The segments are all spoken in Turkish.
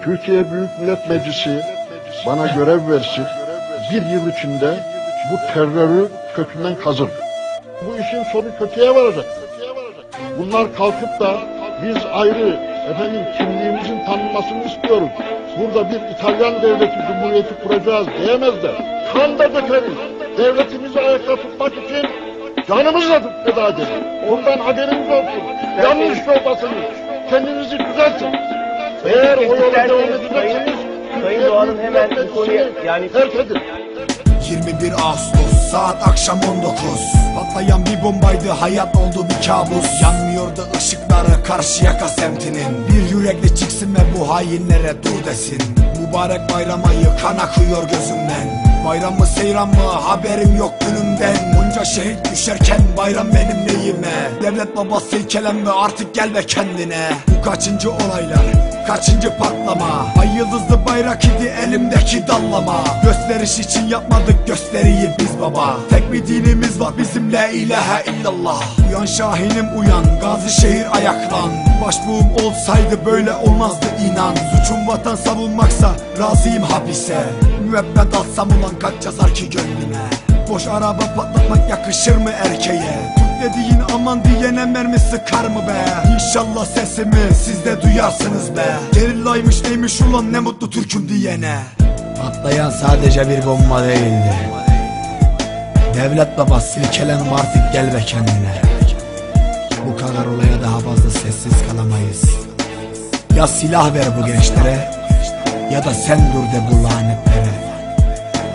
Türkiye Büyük Millet Meclisi bana görev versin. Bir yıl içinde bu terörü kökünden kazır. Bu işin sonu kötüye varacak. Bunlar kalkıp da biz ayrı efendim kimliğimizin tanınmasını istiyoruz. Burada bir İtalyan devleti cumhuriyeti kuracağız diyemezler. Kan da dökeriz. Devletimizi ayakta tutmak için canımızla feda ederiz. Ondan haberiniz olsun. Yanlış yoldasınız. Sayın- edecekseniz Sayın Doğan'ın hemen bu konuya yani terk edin. 21 Ağustos saat akşam 19 Patlayan bir bombaydı hayat oldu bir kabus. Yanmıyordu ışıkları Karşıyaka semtinin. Bir yürekle çıksın ve bu hainlere dur desin. Mübarek bayram ayı kan akıyor gözümden. Bayram mı seyran mı? Haberim yok günümden. Bunca şehit düşerken bayram benim neyime? Devlet baba silkelenme artık gel ve kendine. Bu kaçıncı olaylar kaçıncı patlama? Ay yıldızlı bayrak idi elimdeki dallama. Gösteriş için yapmadık gösteriyi biz baba. Tek bir dinimiz var bizim la ilahe illallah. Uyan Şahinim uyan. Gazi şehir ayaklan. Başbuğum olsaydı böyle olmazdı inan. Suçum vatan savunmaksa razıyım hapise. Müebbet atsam ulan kaç yazar ki gönlüme. Boş araba patlatmak yakışır mı erkeğe dediğin aman diyene mermi sıkar mı be? İnşallah sesimi siz de duyarsınız be. Gerillaymış neymiş ulan ne mutlu Türk'üm diyene. Patlayan sadece bir bomba değildi. Devlet baba silkelenme artık gel be kendine. Bu kadar olaya daha fazla sessiz kalamayız. Ya silah ver bu gençlere Ya da sen dur de bu lanetlere.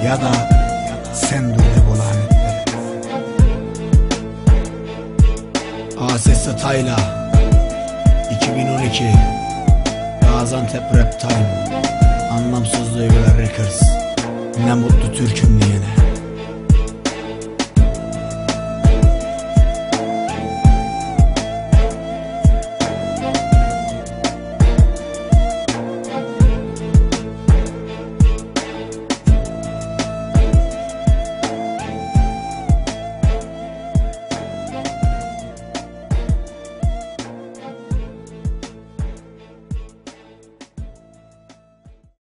Ya da sen dur de ASS Tayla 2012 Gaziantep Rap Time Anlamsız duygular Records Ne mutlu Türk'üm diyene